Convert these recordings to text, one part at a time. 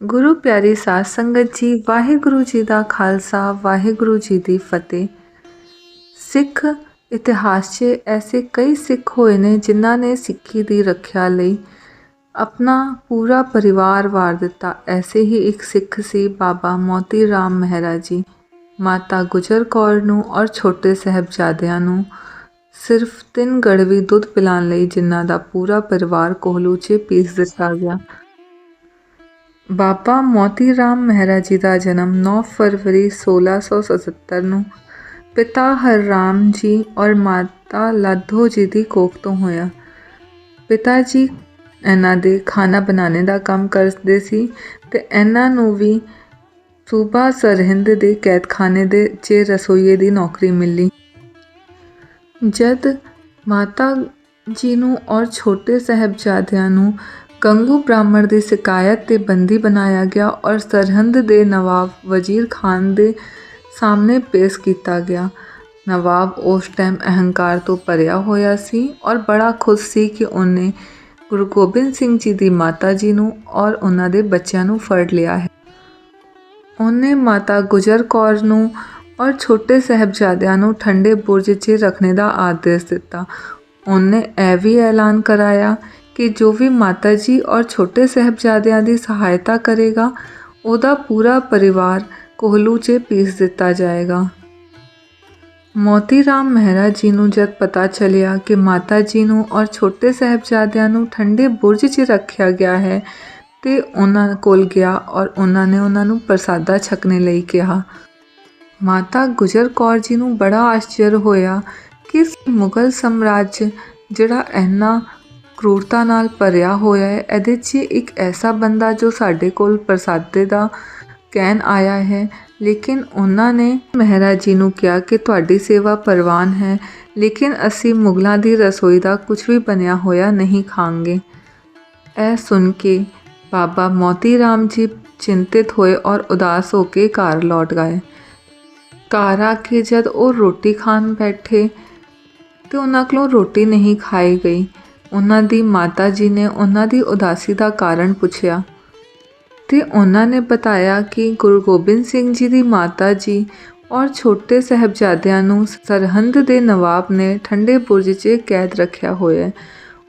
ਗੁਰੂ ਪਿਆਰੀ ਸਾਧ ਸੰਗਤ ਜੀ, ਵਾਹਿਗੁਰੂ ਜੀ ਦਾ ਖਾਲਸਾ, ਵਾਹਿਗੁਰੂ ਜੀ ਦੀ ਫਤਿਹ। ਸਿੱਖ ਇਤਿਹਾਸ 'ਚ ਐਸੇ ਕਈ ਸਿੱਖ ਹੋਏ ਨੇ ਜਿਨ੍ਹਾਂ ਨੇ ਸਿੱਖੀ ਦੀ ਰੱਖਿਆ ਲਈ ਆਪਣਾ ਪੂਰਾ ਪਰਿਵਾਰ ਵਾਰ ਦਿੱਤਾ। ਐਸੇ ਹੀ ਇੱਕ ਸਿੱਖ ਸੀ ਬਾਬਾ ਮੋਤੀ ਰਾਮ ਮਹਿਰਾ ਜੀ। ਮਾਤਾ ਗੁਜਰ ਕੌਰ ਨੂੰ ਔਰ ਛੋਟੇ ਸਹਿਬਜ਼ਾਦਿਆਂ ਨੂੰ ਸਿਰਫ ਤਿੰਨ ਗੜਵੀ ਦੁੱਧ ਪਿਲਾਉਣ ਲਈ ਜਿਨ੍ਹਾਂ ਦਾ ਪੂਰਾ ਪਰਿਵਾਰ ਕੋਹਲੂ 'ਚ ਪੀਸ ਦਿੱਤਾ ਗਿਆ। ਬਾਬਾ ਮੋਤੀ ਰਾਮ ਮਹਿਰਾ ਜੀ ਦਾ ਜਨਮ 9 ਫਰਵਰੀ 1677 ਨੂੰ ਪਿਤਾ ਹਰਰਾਮ ਜੀ ਔਰ ਮਾਤਾ ਲਾਧੋ ਜੀ ਦੀ ਕੋਖ ਤੋਂ ਹੋਇਆ। ਪਿਤਾ ਜੀ ਇਹਨਾਂ ਦੇ ਖਾਣਾ ਬਣਾਉਣੇ ਦਾ ਕੰਮ ਕਰਦੇ ਸੀ ਤੇ ਇਹਨਾਂ ਨੂੰ ਵੀ ਸੂਬਾ ਸਰਹਿੰਦ ਦੇ ਕੈਦਖਾਨੇ ਦੇ 'ਚ ਰਸੋਈਏ ਦੀ ਨੌਕਰੀ ਮਿਲੀ। ਜਦ ਮਾਤਾ ਜੀ ਨੂੰ ਔਰ ਛੋਟੇ ਸਹਿਬਜ਼ਾਦਿਆਂ ਨੂੰ ਕੰਗੂ ਬ੍ਰਾਹਮਣ ਦੀ ਸ਼ਿਕਾਇਤ ਤੇ ਬੰਦੀ ਬਣਾਇਆ ਗਿਆ ਔਰ ਸਰਹੰਦ ਦੇ ਨਵਾਬ ਵਜ਼ੀਰ ਖਾਨ ਦੇ ਸਾਹਮਣੇ ਪੇਸ਼ ਕੀਤਾ ਗਿਆ। ਨਵਾਬ ਉਸ ਟਾਈਮ ਅਹੰਕਾਰ ਤੋਂ ਭਰਿਆ ਹੋਇਆ ਸੀ ਔਰ ਬੜਾ ਖੁਸ਼ ਸੀ ਕਿ ਉਹਨੇ ਗੁਰੂ ਗੋਬਿੰਦ ਸਿੰਘ ਜੀ ਦੀ ਮਾਤਾ ਜੀ ਨੂੰ ਔਰ ਉਹਨਾਂ ਦੇ ਬੱਚਿਆਂ ਨੂੰ ਫੜ ਲਿਆ ਹੈ। ਉਹਨੇ ਮਾਤਾ ਗੁਜਰ ਕੌਰ ਨੂੰ ਔਰ ਛੋਟੇ ਸਹਿਬਜ਼ਾਦਿਆਂ ਨੂੰ ਠੰਡੇ ਬੁਰਜ 'ਚ ਰੱਖਣੇ ਦਾ ਆਦੇਸ਼ ਦਿੱਤਾ। ਉਹਨੇ ਇਹ ਵੀ ਐਲਾਨ ਕਰਾਇਆ ਕਿ ਜੋ ਵੀ ਮਾਤਾ ਜੀ ਔਰ ਛੋਟੇ ਸਹਿਬਜ਼ਾਦਿਆਂ ਦੀ ਸਹਾਇਤਾ ਕਰੇਗਾ, ਉਹਦਾ ਪੂਰਾ ਪਰਿਵਾਰ ਕੋਹਲੂ 'ਚ ਪੀਸ ਦਿੱਤਾ ਜਾਏਗਾ। ਮੋਤੀ ਰਾਮ ਮਹਿਰਾ ਜੀ ਨੂੰ ਜਦ ਪਤਾ ਚੱਲਿਆ ਕਿ ਮਾਤਾ ਜੀ ਨੂੰ ਔਰ ਛੋਟੇ ਸਹਿਬਜ਼ਾਦਿਆਂ ਨੂੰ ਠੰਡੇ ਬੁਰਜ 'ਚ ਰੱਖਿਆ ਗਿਆ ਹੈ, ਤੇ ਉਹਨਾਂ ਕੋਲ ਗਿਆ ਔਰ ਉਹਨਾਂ ਨੇ ਉਹਨਾਂ ਨੂੰ ਪ੍ਰਸਾਦਾ ਛਕਣੇ ਲਈ ਕਿਹਾ। ਮਾਤਾ ਗੁਜਰ ਕੌਰ ਜੀ ਨੂੰ ਬੜਾ ਆਸ਼ਚਰ ਹੋਇਆ ਕਿ ਮੁਗਲ ਸਮਰਾਜ ਜਿਹੜਾ ਇੰਨਾ ਕਰੂਰਤਾ ਨਾਲ ਭਰਿਆ ਹੋਇਆ ਹੈ, ਇਹਦੇ 'ਚ ਇੱਕ ਐਸਾ ਬੰਦਾ ਜੋ ਸਾਡੇ ਕੋਲ ਪ੍ਰਸਾਦੇ ਦਾ ਕਹਿਣ ਆਇਆ ਹੈ। ਲੇਕਿਨ ਉਹਨਾਂ ਨੇ ਮਹਿਰਾ ਜੀ ਨੂੰ ਕਿਹਾ ਕਿ ਤੁਹਾਡੀ ਸੇਵਾ ਪਰਵਾਨ ਹੈ, ਲੇਕਿਨ ਅਸੀਂ ਮੁਗਲਾਂ ਦੀ ਰਸੋਈ ਦਾ ਕੁਝ ਵੀ ਬਣਿਆ ਹੋਇਆ ਨਹੀਂ ਖਾਂਗੇ। ਇਹ ਸੁਣ ਕੇ ਬਾਬਾ ਮੋਤੀ ਰਾਮ ਜੀ ਚਿੰਤਿਤ ਹੋਏ ਔਰ ਉਦਾਸ ਹੋ ਕੇ ਘਰ ਲੌਟ ਗਏ। ਘਰ ਆ ਕੇ ਜਦ ਉਹ ਰੋਟੀ ਖਾਣ ਬੈਠੇ ਤੇ ਉਹਨਾਂ ਕੋਲੋਂ ਰੋਟੀ ਨਹੀਂ ਖਾਈ ਗਈ। ਉਹਨਾਂ ਦੀ ਮਾਤਾ ਜੀ ਨੇ ਉਹਨਾਂ ਦੀ ਉਦਾਸੀ ਦਾ ਕਾਰਨ ਪੁੱਛਿਆ। ਤੇ ਉਹਨਾਂ ਨੇ ਬਤਾਇਆ ਕਿ ਗੁਰੂ ਗੋਬਿੰਦ ਸਿੰਘ ਜੀ ਦੀ ਮਾਤਾ ਜੀ ਔਰ ਛੋਟੇ ਸਹਿਬਜ਼ਾਦਿਆਂ ਨੂੰ ਸਰਹੰਦ ਦੇ ਨਵਾਬ ਨੇ ਠੰਡੇ ਬੁਰਜ 'ਚ ਕੈਦ ਰੱਖਿਆ ਹੋਇਆ ਹੈ।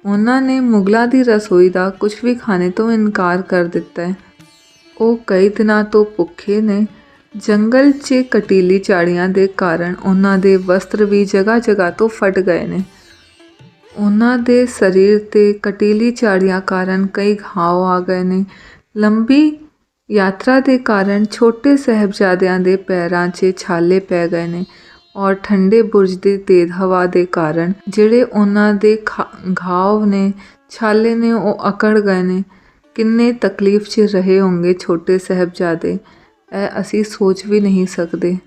ਉਹਨਾਂ ਨੇ ਮੁਗਲਾਂ ਦੀ ਰਸੋਈ ਦਾ ਕੁਝ ਵੀ ਖਾਣੇ ਤੋਂ ਇਨਕਾਰ ਕਰ ਦਿੱਤਾ ਹੈ। ਉਹ ਕਈ ਦਿਨਾਂ ਤੋਂ ਭੁੱਖੇ ਨੇ। ਜੰਗਲ 'ਚ ਕਟੀਲੀ ਝਾੜੀਆਂ ਦੇ ਕਾਰਨ ਉਹਨਾਂ ਦੇ ਵਸਤਰ ਵੀ ਜਗ੍ਹਾ ਜਗ੍ਹਾ ਤੋਂ ਫਟ ਗਏ ਨੇ। ਉਹਨਾਂ ਦੇ ਸਰੀਰ ਤੇ ਕਟੀਲੀ ਝਾੜੀਆਂ ਕਾਰਨ ਕਈ ਘਾਵ ਆ ਗਏ ਨੇ। ਲੰਬੀ ਯਾਤਰਾ ਦੇ ਕਾਰਨ ਛੋਟੇ ਸਹਿਬਜ਼ਾਦਿਆਂ ਦੇ ਪੈਰਾਂ 'ਚ ਛਾਲੇ ਪੈ ਗਏ ਨੇ ਔਰ ਠੰਡੇ ਬੁਰਜ ਦੀ ਤੇਜ਼ ਹਵਾ ਦੇ ਕਾਰਨ ਜਿਹੜੇ ਉਹਨਾਂ ਦੇ ਘਾਵ ਨੇ, ਛਾਲੇ ਨੇ ਉਹ ਅਕੜ ਗਏ ਨੇ। ਕਿੰਨੇ ਤਕਲੀਫ 'ਚ ਰਹੇ ਹੋਣਗੇ ਛੋਟੇ ਸਹਿਬਜ਼ਾਦੇ? ਇਹ ਅਸੀਂ ਸੋਚ ਵੀ ਨਹੀਂ ਸਕਦੇ।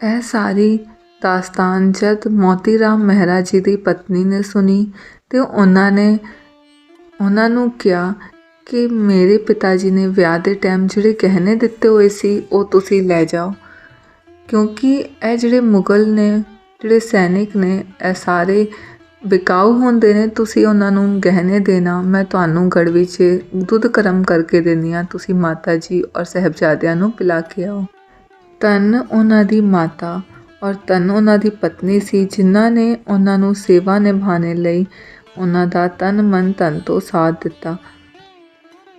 ਇਹ ਸਾਰੀ ਦਾਸਤਾਨ ਜਦ ਮੋਤੀ ਰਾਮ ਮਹਿਰਾ ਜੀ ਦੀ ਪਤਨੀ ਨੇ ਸੁਣੀ ਤੇ ਉਹਨਾਂ ਨੇ, ਉਹਨਾਂ ਨੂੰ ਕਿਹਾ ਕਿ ਮੇਰੇ ਪਿਤਾ ਜੀ ਨੇ ਵਿਆਹ ਦੇ ਟਾਈਮ ਜਿਹੜੇ ਗਹਿਣੇ ਦਿੱਤੇ ਹੋਏ ਸੀ, ਉਹ ਤੁਸੀਂ ਲੈ ਜਾਓ। ਕਿਉਂਕਿ ਇਹ ਜਿਹੜੇ ਮੁਗਲ ਨੇ, ਜਿਹੜੇ ਸੈਨਿਕ ਨੇ, ਇਹ ਸਾਰੇ ਬਿਕਾਊ ਹੁੰਦੇ ਨੇ, ਤੁਸੀਂ ਉਹਨਾਂ ਨੂੰ ਗਹਿਣੇ ਦੇਣਾ, ਮੈਂ ਤੁਹਾਨੂੰ ਗੜਵੀ 'ਚ ਦੁੱਧ ਕਰਮ ਕਰਕੇ ਦਿੰਦੀ ਆ ਤੁਸੀਂ ਮਾਤਾ ਜੀ ਔਰ ਸਹਿਬਜ਼ਾਦਿਆਂ ਨੂੰ ਪਿਲਾ ਕੇ ਆਓ। ਤਨ ਉਹਨਾਂ ਦੀ ਮਾਤਾ ਔਰ ਤਨ ਉਹਨਾਂ ਦੀ ਪਤਨੀ ਸੀ, ਜਿਨ੍ਹਾਂ ਨੇ ਉਹਨਾਂ ਨੂੰ ਸੇਵਾ ਨਿਭਾਣੇ ਲਈ ਉਹਨਾਂ ਦਾ ਤਨ ਮਨ ਤਨ ਤੋਂ ਸਾਥ ਦਿੱਤਾ।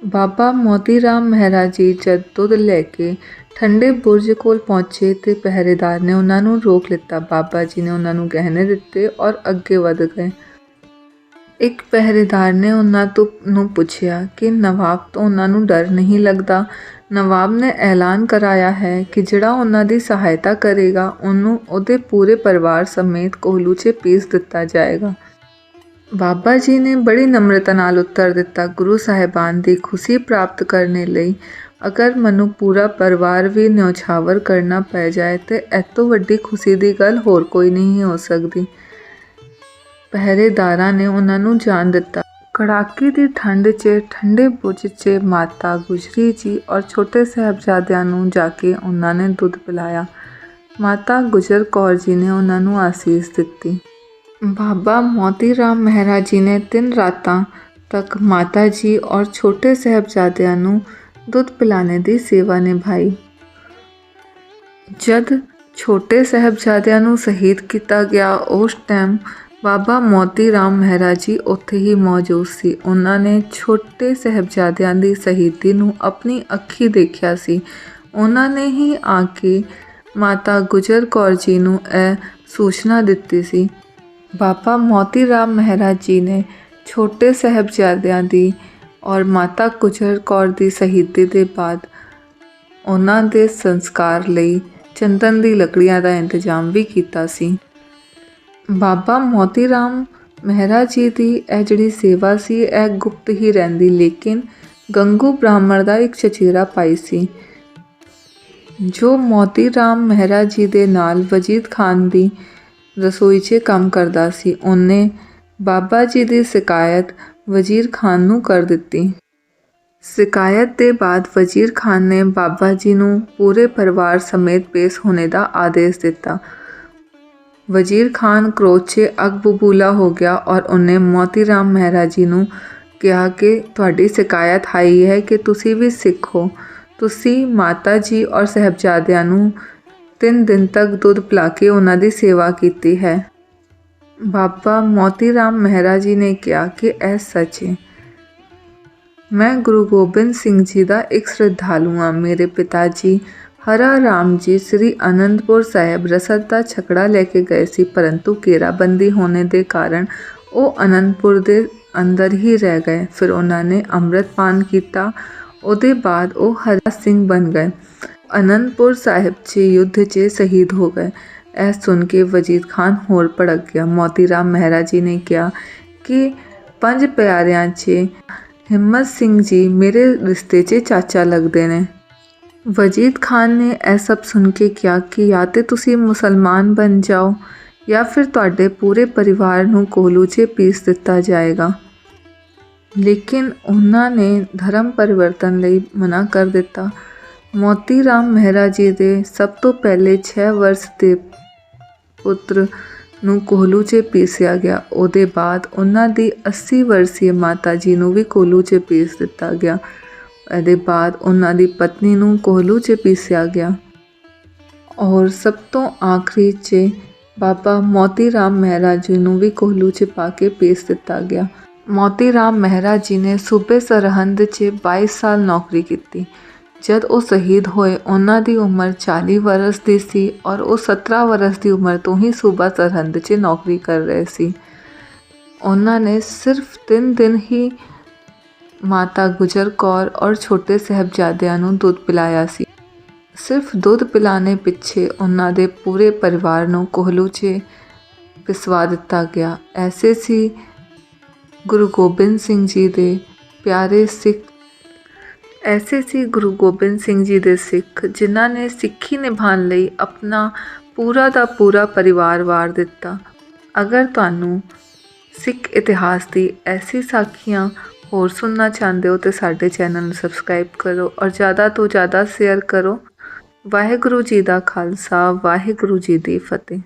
ਬਾਬਾ ਮੋਤੀ ਰਾਮ ਮਹਿਰਾ ਜੀ ਜਦ ਦੁੱਧ ਲੈ ਕੇ ਠੰਡੇ ਬੁਰਜ ਕੋਲ ਪਹੁੰਚੇ ਤੇ ਪਹਿਰੇਦਾਰ ਨੇ ਉਹਨਾਂ ਨੂੰ ਰੋਕ ਲਿੱਤਾ। ਬਾਬਾ ਜੀ ਨੇ ਉਹਨਾਂ ਨੂੰ ਗਹਿਣੇ ਦਿੱਤੇ ਔਰ ਅੱਗੇ ਵਧ ਗਏ। ਇੱਕ ਪਹਿਰੇਦਾਰ ਨੇ ਉਹਨਾਂ ਤੋਂ, ਨੂੰ ਪੁੱਛਿਆ ਕਿ ਨਵਾਬ ਤੋਂ ਉਹਨਾਂ ਨੂੰ ਡਰ ਨਹੀਂ ਲੱਗਦਾ ਨਵਾਬ ਨੇ ਐਲਾਨ ਕਰਾਇਆ ਹੈ ਕਿ ਜਿਹੜਾ ਉਹਨਾਂ ਦੀ ਸਹਾਇਤਾ ਕਰੇਗਾ, ਉਹਨੂੰ ਉਹਦੇ ਪੂਰੇ ਪਰਿਵਾਰ ਸਮੇਤ ਕੋਹਲੂ 'ਚ ਪੀਸ ਦਿੱਤਾ ਜਾਏਗਾ। ਬਾਬਾ ਜੀ ਨੇ ਬੜੀ ਨਮਰਤਾ ਨਾਲ ਉੱਤਰ ਦਿੱਤਾ, ਗੁਰੂ ਸਾਹਿਬਾਨ ਦੀ ਖੁਸ਼ੀ ਪ੍ਰਾਪਤ ਕਰਨੇ ਲਈ ਅਗਰ ਮੈਨੂੰ ਪੂਰਾ ਪਰਿਵਾਰ ਵੀ ਨਿਉਛਾਵਰ ਕਰਨਾ ਪੈ ਜਾਏ, ਤੇ ਇਹ ਵੱਡੀ ਖੁਸ਼ੀ ਦੀ ਗੱਲ ਹੋਰ ਕੋਈ ਨਹੀਂ ਹੋ ਸਕਦੀ। ਪਹਿਰੇਦਾਰਾਂ ਨੇ ਉਹਨਾਂ ਨੂੰ ਜਾਣ ਦਿੱਤਾ। ਕੜਾਕੇ ਦੀ ਠੰਡ 'ਚ, ਠੰਡੇ ਬੁਰਜ 'ਚ ਮਾਤਾ ਗੁਜਰੀ ਜੀ ਔਰ ਛੋਟੇ ਸਹਿਬਜ਼ਾਦਿਆਂ ਨੂੰ ਜਾ ਕੇ ਉਹਨਾਂ ਨੇ ਦੁੱਧ ਪਿਲਾਇਆ। ਮਾਤਾ ਗੁਜਰ ਕੌਰ ਜੀ ਨੇ ਉਹਨਾਂ ਨੂੰ ਆਸੀਸ ਦਿੱਤੀ। ਬਾਬਾ ਮੋਤੀ ਰਾਮ ਮਹਿਰਾ ਜੀ ਨੇ ਤਿੰਨ ਰਾਤਾਂ ਤੱਕ ਮਾਤਾ ਜੀ ਔਰ ਛੋਟੇ ਸਹਿਬਜ਼ਾਦਿਆਂ ਨੂੰ ਦੁੱਧ ਪਿਲਾਣੇ ਦੀ ਸੇਵਾ ਨਿਭਾਈ। ਜਦ ਛੋਟੇ ਸਾਹਿਬਜ਼ਾਦਿਆਂ ਨੂੰ ਸ਼ਹੀਦ ਕੀਤਾ ਗਿਆ, ਉਸ ਟਾਈਮ ਬਾਬਾ ਮੋਤੀ ਰਾਮ ਮਹਿਰਾ ਜੀ ਉੱਥੇ ਹੀ ਮੌਜੂਦ ਸੀ। ਉਹਨਾਂ ਨੇ ਛੋਟੇ ਸਾਹਿਬਜ਼ਾਦਿਆਂ ਦੀ ਸ਼ਹੀਦੀ ਨੂੰ ਆਪਣੀ ਅੱਖੀ ਦੇਖਿਆ ਸੀ। ਉਹਨਾਂ ਨੇ ਹੀ ਆ ਕੇ ਮਾਤਾ ਗੁਜਰ ਕੌਰ ਜੀ ਨੂੰ ਇਹ ਸੂਚਨਾ ਦਿੱਤੀ ਸੀ। ਬਾਬਾ ਮੋਤੀ ਰਾਮ ਮਹਿਰਾ ਜੀ ਨੇ ਛੋਟੇ ਸਾਹਿਬਜ਼ਾਦਿਆਂ ਦੀ ਔਰ ਮਾਤਾ ਗੁਜਰ ਕੌਰ ਦੀ ਸ਼ਹੀਦੀ ਦੇ ਬਾਅਦ ਉਹਨਾਂ ਦੇ ਸੰਸਕਾਰ ਲਈ ਚੰਦਨ ਦੀ ਲੱਕੜੀਆਂ ਦਾ ਇੰਤਜ਼ਾਮ ਵੀ ਕੀਤਾ ਸੀ। ਬਾਬਾ ਮੋਤੀ ਰਾਮ ਮਹਿਰਾ ਜੀ ਦੀ ਇਹ ਜਿਹੜੀ ਸੇਵਾ ਸੀ, ਇਹ ਗੁਪਤ ਹੀ ਰਹਿੰਦੀ, ਲੇਕਿਨ ਗੰਗੂ ਬ੍ਰਾਹਮਣ ਦਾ ਇੱਕ ਚਚੇਰਾ ਪਾਈ ਸੀ। ਜੋ ਮੋਤੀ ਰਾਮ ਮਹਿਰਾ ਜੀ ਦੇ ਨਾਲ ਵਜੀਦ ਖਾਨ ਦੀ ਰਸੋਈ 'ਚ ਕੰਮ ਕਰਦਾ ਸੀ, ਉਹਨੇ ਬਾਬਾ ਜੀ ਦੀ ਸ਼ਿਕਾਇਤ ਵਜ਼ੀਰ ਖਾਨ ਨੂੰ ਕਰ ਦਿੱਤੀ। ਸ਼ਿਕਾਇਤ ਦੇ ਬਾਅਦ ਵਜ਼ੀਰ ਖਾਨ ਨੇ ਬਾਬਾ ਜੀ ਨੂੰ ਪੂਰੇ ਪਰਿਵਾਰ ਸਮੇਤ ਪੇਸ਼ ਹੋਣੇ ਦਾ ਆਦੇਸ਼ ਦਿੱਤਾ। ਵਜ਼ੀਰ ਖਾਨ ਕਰੋਚੇ 'ਚ ਹੋ ਗਿਆ ਔਰ ਉਹਨੇ ਮੋਤੀ ਰਾਮ ਮਹਿਰਾ ਜੀ ਨੂੰ ਕਿਹਾ ਕਿ ਤੁਹਾਡੀ ਸ਼ਿਕਾਇਤ ਆਈ ਹੈ ਕਿ ਤੁਸੀਂ ਵੀ ਸਿੱਖ। ਹੋ ਤੁਸੀਂ ਮਾਤਾ ਜੀ ਔਰ ਸਹਿਬਜ਼ਾਦਿਆਂ ਨੂੰ ਤਿੰਨ ਦਿਨ ਤੱਕ ਦੁੱਧ ਪਿਲਾ ਕੇ ਉਹਨਾਂ ਦੀ ਸੇਵਾ ਕੀਤੀ ਹੈ। ਬਾਬਾ ਮੋਤੀ ਰਾਮ ਮਹਿਰਾ ਜੀ ਨੇ ਕਿਹਾ ਕਿ ਇਹ ਸੱਚ ਹੈ ਮੈਂ ਗੁਰੂ ਗੋਬਿੰਦ ਸਿੰਘ ਜੀ ਦਾ ਇੱਕ ਸ਼ਰਧਾਲੂ ਹਾਂ, ਮੇਰੇ ਪਿਤਾ ਜੀ ਹਰਾ ਰਾਮ ਜੀ ਸ੍ਰੀ ਅਨੰਦਪੁਰ ਸਾਹਿਬ ਰਸਦ ਦਾ ਛਕੜਾ ਲੈ ਕੇ ਗਏ ਸੀ, ਪਰੰਤੂ ਘੇਰਾਬੰਦੀ ਹੋਣੇ ਦੇ ਕਾਰਨ ਉਹ ਅਨੰਦਪੁਰ ਦੇ ਅੰਦਰ ਹੀ ਰਹਿ ਗਏ। ਫਿਰ ਉਹਨਾਂ ਨੇ ਅੰਮ੍ਰਿਤਪਾਨ ਕੀਤਾ। ਉਹਦੇ ਬਾਅਦ ਉਹ ਹਰਾ ਸਿੰਘ ਬਣ ਗਏ। ਅਨੰਦਪੁਰ ਸਾਹਿਬ 'ਚ ਯੁੱਧ 'ਚ ਸ਼ਹੀਦ ਹੋ ਗਏ। ਇਹ ਸੁਣ ਕੇ ਵਜੀਦ ਖਾਨ ਹੋਰ ਭੜਕ ਗਿਆ। ਮੋਤੀ ਰਾਮ ਮਹਿਰਾ ਜੀ ਨੇ ਕਿਹਾ ਕਿ ਪੰਜ ਪਿਆਰਿਆਂ 'ਚ ਹਿੰਮਤ ਸਿੰਘ ਜੀ ਮੇਰੇ ਰਿਸ਼ਤੇ 'ਚ ਚਾਚਾ ਲੱਗਦੇ ਨੇ। ਵਜੀਦ ਖਾਨ ਨੇ ਇਹ ਸਭ ਸੁਣ ਕੇ ਕਿਹਾ ਕਿ ਜਾਂ ਤੇ ਤੁਸੀਂ ਮੁਸਲਮਾਨ ਬਣ ਜਾਓ ਜਾਂ ਫਿਰ ਤੁਹਾਡੇ ਪੂਰੇ ਪਰਿਵਾਰ ਨੂੰ ਕੋਲੂ 'ਚ ਪੀਸ ਦਿੱਤਾ ਜਾਏਗਾ। ਲੇਕਿਨ ਉਹਨਾਂ ਨੇ ਧਰਮ ਪਰਿਵਰਤਨ ਲਈ ਮਨਾ ਕਰ ਦਿੱਤਾ। ਮੋਤੀ ਰਾਮ ਮਹਿਰਾ ਜੀ ਦੇ ਸਭ ਤੋਂ ਪਹਿਲੇ 6 ਵਰਸ ਦੇ ਪੁੱਤਰ ਨੂੰ ਕੋਹਲੂ 'ਚ ਪੀਸਿਆ ਗਿਆ। ਉਹਦੇ ਬਾਅਦ ਉਹਨਾਂ ਦੀ 80 ਵਰਸੀਏ ਮਾਤਾ ਜੀ ਨੂੰ ਵੀ ਕੋਹਲੂ 'ਚ ਪੀਸ ਦਿੱਤਾ ਗਿਆ। ਇਹਦੇ ਬਾਅਦ ਉਹਨਾਂ ਦੀ ਪਤਨੀ ਨੂੰ ਕੋਹਲੂ 'ਚ ਪੀਸਿਆ ਗਿਆ। ਔਰ ਸਭ ਤੋਂ ਆਖਰੀ 'ਚ ਬਾਬਾ ਮੋਤੀ ਰਾਮ ਮਹਿਰਾ ਜੀ ਨੂੰ ਵੀ ਕੋਹਲੂ 'ਚ ਪਾ ਕੇ ਪੀਸ ਦਿੱਤਾ ਗਿਆ। ਮੋਤੀ ਰਾਮ ਮਹਿਰਾ ਜੀ ਨੇ ਸੂਬੇ ਸਰਹੰਦ 'ਚ 22 ਸਾਲ ਨੌਕਰੀ ਕੀਤੀ। ਜਦ ਉਹ ਸ਼ਹੀਦ ਹੋਏ, ਉਹਨਾਂ ਦੀ ਉਮਰ 40 ਵਰਸ ਦੀ ਸੀ ਔਰ ਉਹ 17 ਵਰਸ ਦੀ ਉਮਰ ਤੋਂ ਹੀ ਸੂਬਾ ਸਰਹੰਦ 'ਚ ਨੌਕਰੀ ਕਰ ਰਹੇ ਸੀ। ਉਹਨਾਂ ਨੇ ਸਿਰਫ 3 ਦਿਨ ਹੀ ਮਾਤਾ ਗੁਜਰ ਕੌਰ ਔਰ ਛੋਟੇ ਸਾਹਿਬਜ਼ਾਦਿਆਂ ਨੂੰ ਦੁੱਧ ਪਿਲਾਇਆ ਸੀ। ਸਿਰਫ ਦੁੱਧ ਪਿਲਾਣੇ ਪਿੱਛੇ ਉਹਨਾਂ ਦੇ ਪੂਰੇ ਪਰਿਵਾਰ ਨੂੰ ਕੋਹਲੂ 'ਚ ਪਿਸਵਾ ਦਿੱਤਾ ਗਿਆ। ਐਸੇ ਸੀ ਗੁਰੂ ਗੋਬਿੰਦ ਸਿੰਘ ਜੀ ਦੇ ਪਿਆਰੇ ਸਿੱਖ ਐਸੇ ਸੀ ਗੁਰੂ ਗੋਬਿੰਦ ਸਿੰਘ ਜੀ ਦੇ ਸਿੱਖ ਜਿਨ੍ਹਾਂ ਨੇ ਸਿੱਖੀ ਨਿਭਾਉਣ ਲਈ ਆਪਣਾ ਪੂਰਾ ਦਾ ਪੂਰਾ ਪਰਿਵਾਰ ਵਾਰ ਦਿੱਤਾ। ਅਗਰ ਤੁਹਾਨੂੰ ਸਿੱਖ ਇਤਿਹਾਸ ਦੀ ਐਸੀ ਸਾਖੀਆਂ ਹੋਰ ਸੁਣਨਾ ਚਾਹੁੰਦੇ ਹੋ ਤੇ ਸਾਡੇ ਚੈਨਲ ਨੂੰ ਸਬਸਕ੍ਰਾਈਬ ਕਰੋ ਔਰ ਜ਼ਿਆਦਾ ਤੋਂ ਜ਼ਿਆਦਾ ਸ਼ੇਅਰ ਕਰੋ। ਵਾਹਿਗੁਰੂ ਜੀ ਦਾ ਖਾਲਸਾ, ਵਾਹਿਗੁਰੂ ਜੀ ਦੀ ਫਤਿਹ।